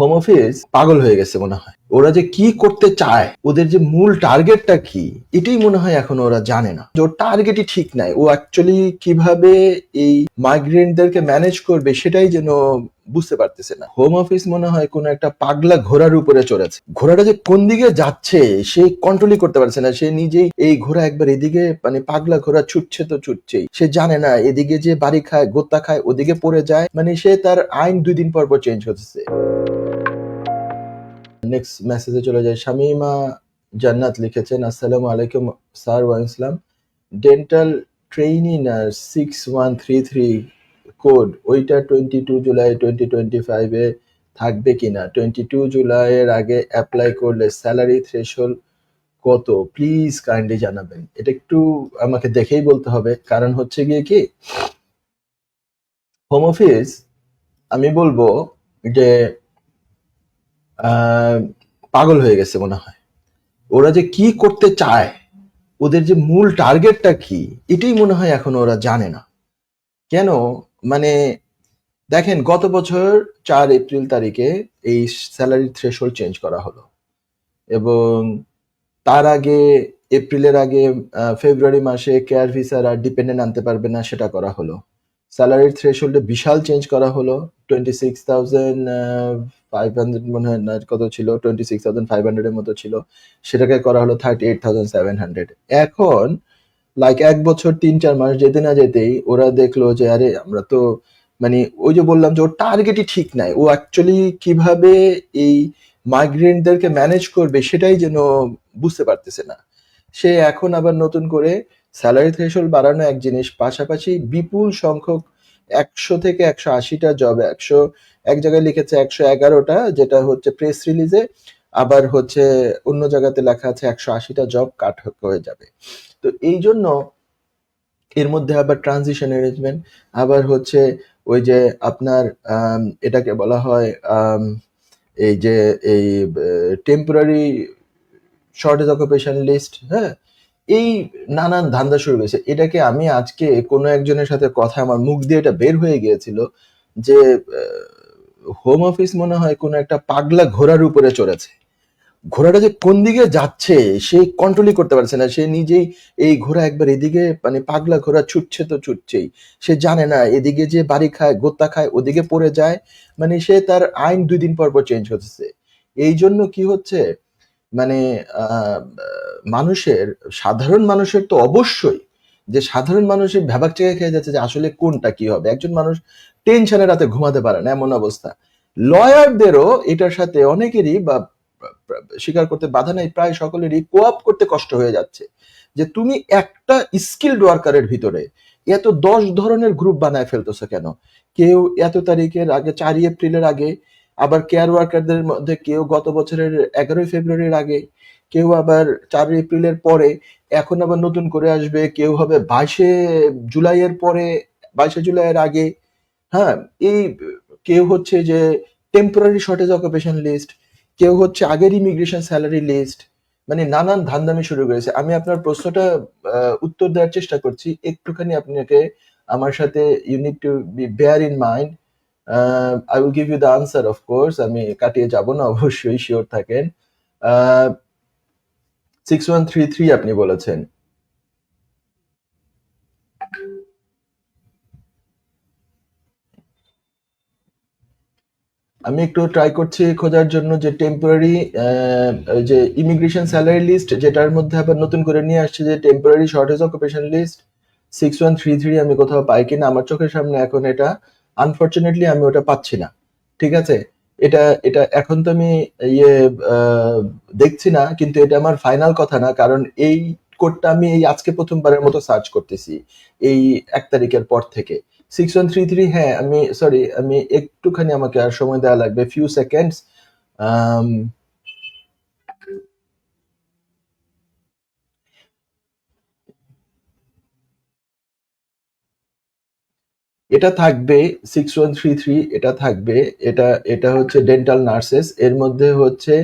Home office পাগল হয়ে গেছে মনে হয়। ওরা যে কি করতে চায়, ওদের যে মূল টার্গেটটা কি, এটাই মনে হয় এখন ওরা জানে না। যে ওর টার্গেটই ঠিক নাই, ও অ্যাকচুয়ালি কীভাবে এই মাইগ্রেন্টদেরকে ম্যানেজ করবে সেটাই যেন বুঝতে পারতেছে না। হোম অফিস মনে হয় কোনো একটা পাগলা ঘোড়ার উপরে চড়েছে। ঘোড়াটা যে কোন দিকে যাচ্ছে, সে কন্ট্রোলই করতে পারছে না। সে নিজেই এই ঘোড়া একবার এদিকে মানে পাগলা ঘোড়া ছুটছে তো ছুটছেই। সে জানে না, এদিকে যে বাড়ি খায়, গোত্তা খায়, ওদিকে পড়ে যায়। মানে সে তার আইন দুই দিন পর পর চেঞ্জ হচ্ছে। নেক্সট মেসেজে চলে যায়। শামিমা জান্নাত লিখেছেন, আসসালামু আলাইকুম স্যার, ওয়া ইসলাম dental trainee nurse six one three three code ওইটা twenty two July twenty twenty ফাইভে থাকবে কিনা টোয়েন্টি টু জুলাইয়ের আগে অ্যাপ্লাই করলে স্যালারি থ্রেশল কত? প্লিজ কাইন্ডলি জানাবেন। এটা একটু আমাকে দেখেই বলতে হবে। কারণ হচ্ছে গিয়ে কি? হোম অফিস আমি বলব যে পাগল হয়ে গেছে মনে হয়। ওরা যে কি করতে চায়, ওদের যে মূল টার্গেটটা কি, এটাই মনে হয় এখন ওরা জানে না। কেন? মানে দেখেন, গত বছর চার এপ্রিল তারিখে এই স্যালারি থ্রেশহোল্ড চেঞ্জ করা হলো। এবং তার আগে, এপ্রিলের আগে ফেব্রুয়ারি মাসে কেয়ার ভিসার আর ডিপেন্ডেন্ট আনতে পারবে না, সেটা করা হলো। স্যালারির থ্রেশহোল্ডে বিশাল চেঞ্জ করা হলো। Twenty six thousand five hundred কত ছিল? টোয়েন্টি সিক্স থাউজেন্ড ফাইভ হান্ড্রেডের মতো ছিল। সেটাকে করা হলো thirty eight thousand seven hundred এখন লাইক এক বছর, তিন চার মাস, যেতে না যেতেই ওরা দেখল যে, আরে, আমরা তো মানে ওই যে বললাম যে, ওর টার্গেটই ঠিক নাই। ও অ্যাকচুয়ালি কীভাবে এই মাইগ্রেন্টদেরকে ম্যানেজ করবে, সেটাই যেন বুঝতে পারতেছে না। সে এখন আবার নতুন করে স্যালারি থ্রেশল বাড়ানো এক জিনিস, পাশাপাশি বিপুল সংখ্যক একশো থেকে একশো আশিটা জব একশো, এক জায়গায় লিখেছে একশো এগারোটা, যেটা হচ্ছে প্রেস রিলিজে আবার হচ্ছে অন্য জায়গাতে লেখা আছে একশো আশিটা জব কাট হয়ে যাবে। তো এই জন্য এর মধ্যে আবার ট্রানজিশন অ্যারেঞ্জমেন্ট আবার হচ্ছে ওই যে আপনার এটাকে বলা হয় এই যে এই টেম্পোরারি শর্টেজ অকুপেশন লিস্ট হ্যাঁ? এই নানান ধান্দা শুরু হয়েছে। এটাকে আমি আজকে কোনো একজনের সাথে কথা, আমার মুখ দিয়ে এটা বের হয়ে গিয়েছিল যে হোম অফিস মনে হয় কোনো একটা পাগলা ঘোড়ার উপরে চড়েছে। ঘোড়াটা যে কোন দিকে যাচ্ছে, সে কন্ট্রোলই করতে পারছে না। সে নিজেই এই ঘোড়া একবার এদিকে মানে পাগলা ঘোড়া ছুটছে তো ছুটছেই। সে জানে না, এদিকে যে বাড়ি খায়, গোত্তা খায়, ওদিকে পড়ে যায় মানে সে তার আইন দুই দিন পর পর চেঞ্জ হচ্ছে। এই জন্য কি হচ্ছে? মানে মানুষের, সাধারণ মানুষের তো অবশ্যই যে সাধারণ মানুষের ভ্যাবাক চেয়ে খেয়ে যাচ্ছে যে আসলে কোনটা কি হবে। একজন মানুষ টেনশনে রাতে ঘুমাতে পারে না, এমন অবস্থা। লয়ারদেরও এটার সাথে অনেকেরই বা স্বীকার করতে বাধা নেই, প্রায় সকলেরই কোআপ করতে কষ্ট হয়ে যাচ্ছে। যে তুমি একটা স্কিল্ড ওয়ার্কারের ভিতরে এত দশ ধরনের গ্রুপ বানায় ফেলতেছো কেন? কেউ এত তারিখের আগে, চারই এপ্রিলের আগে আবার কেয়ার ওয়ার্কারদের মধ্যে কেউ গত বছরের এগারোই ফেব্রুয়ারির আগে, কেউ আবার চারই এপ্রিলের পরে, এখন আবার নতুন করে আসবে, কেউ হবে বাইশে জুলাইয়ের পরে, বাইশে জুলাইয়ের আগে। হ্যাঁ এই কেউ হচ্ছে যে টেম্পোরারি শর্টেজ অকুপেশন লিস্ট কেউ হচ্ছে আগের ইমিগ্রেশন স্যালারি লিস্ট মানে নানান ধান্দামি শুরু করেছে। আমি আপনার প্রশ্নটা উত্তর দেওয়ার চেষ্টা করছি। একটুখানি আপনাকে আমার সাথে you need to be bear in mind I will give you the answer of course আমি কাটিয়ে যাব না, অবশ্যই শিওর থাকেন। সিক্স ওয়ান থ্রি থ্রি আপনি বলেছেন। আমি একটু ট্রাই করছি খোঁজার জন্য যে টেম্পোরারি যে ইমিগ্রেশন স্যালারি লিস্ট যেটার মধ্যে আবার নতুন করে নিয়ে আসছে যে temporary shortage occupation list six one three three আমি কোথাও পাই কিনা, আমার চোখের সামনে এখন এটা। আনফর্চুনেটলি আমি ওটা পাচ্ছি না। ঠিক আছে? এটা এটা এখন তো আমি ইয়ে দেখছি না, কিন্তু এটা আমার ফাইনাল কথা না, কারণ এই কোডটা আমি এই আজকে প্রথমবারের মতো সার্চ করতেছি, এই এক তারিখের পর থেকে। সিক্স ওয়ান থ্রি থ্রি হ্যাঁ আমি সরি আমি একটুখানি আমাকে আর সময় দেওয়া লাগবে ফিউ সেকেন্ডস এটা থাকবে সিক্স ওয়ান থ্রি থ্রি এটা থাকবে, এটা এটা হচ্ছে ডেন্টাল নার্সেস এর মধ্যে হচ্ছে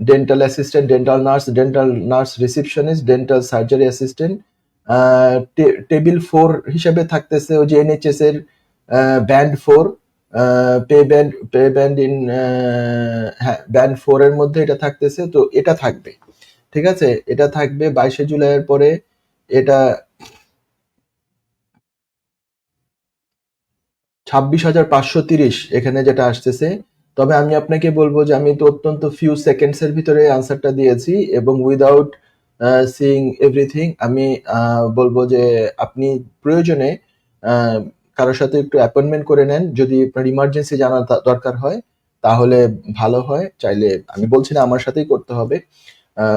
dental assistant dental nurse dental nurse receptionist dental surgery assistant table four হিসেবে থাকতেছে ওই যে এনএইচএস এর band four pay band pay band in হ্যাঁ ব্যান্ড ফোর এর মধ্যে এটা থাকতেছে, তো এটা থাকবে, ঠিক আছে? এটা থাকবে বাইশে জুলাইয়ের পরে, এটা ছাব্বিশ হাজার পাঁচশো তিরিশ এখানে যেটা আসতেছে। তবে আমি আপনাকে বলব যে আমি তো অত্যন্ত ফিউ সেকেন্ডস এর ভিতরে আনসারটা দিয়েছি এবং উইদাউট সিইং এভরিথিং আমি বলব যে আপনি প্রয়োজনে কারোর সাথে একটু অ্যাপয়েন্টমেন্ট করে নেন। যদি আপনার ইমার্জেন্সি জানা তা- দরকার হয় তাহলে ভালো হয়। চাইলে আমি বলছি না আমার সাথেই করতে হবে।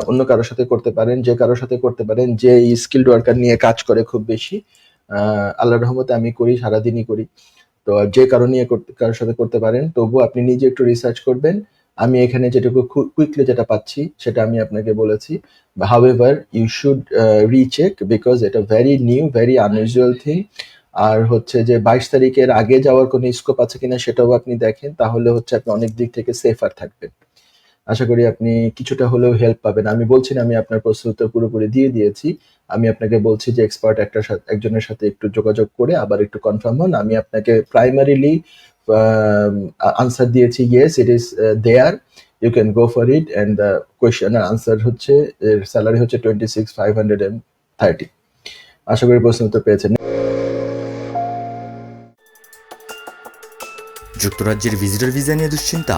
অন্য কারোর সাথে করতে পারেন যে কারোর সাথে করতে পারেন যে স্কিল্ড ওয়ার্কার নিয়ে কাজ করে খুব বেশি। আহ, আল্লাহর রহমতে আমি করি সারাদিনই করি। তো যে কারণে কারোর সাথে করতে পারেন তবুও আপনি নিজে একটু রিসার্চ করবেন। আমি এখানে যেটুকু কুইকলি যেটা পাচ্ছি, সেটা আমি আপনাকে বলেছি। However you should recheck because এটা very new very unusual thing আর হচ্ছে যে বাইশ তারিখের আগে যাওয়ার কোনো স্কোপ আছে কিনা সেটাও আপনি দেখেন, তাহলে হচ্ছে আপনি অনেক দিক থেকে সেফার থাকবেন। আশা করি আপনি কিছুটা হলেও হেল্প পাবেন। আমি বলছি না আমি আপনার প্রশ্ন উত্তর পুরোপুরি দিয়ে দিয়েছি। আমি আপনাকে বলছি যে এক্সপার্ট একটা একজনের সাথে একটু যোগাযোগ করে আবার একটু কনফার্ম হন। আমি আপনাকে প্রাইমারিলি আনসার দিয়েছি yes it is there you can go for it and the question answer হচ্ছে, এর স্যালারি হচ্ছে twenty six five hundred and thirty আশা করি প্রশ্ন উত্তর পেয়েছেন। যুক্তরাজ্যের ভিজিটর ভিসা নিয়ে দুশ্চিন্তা?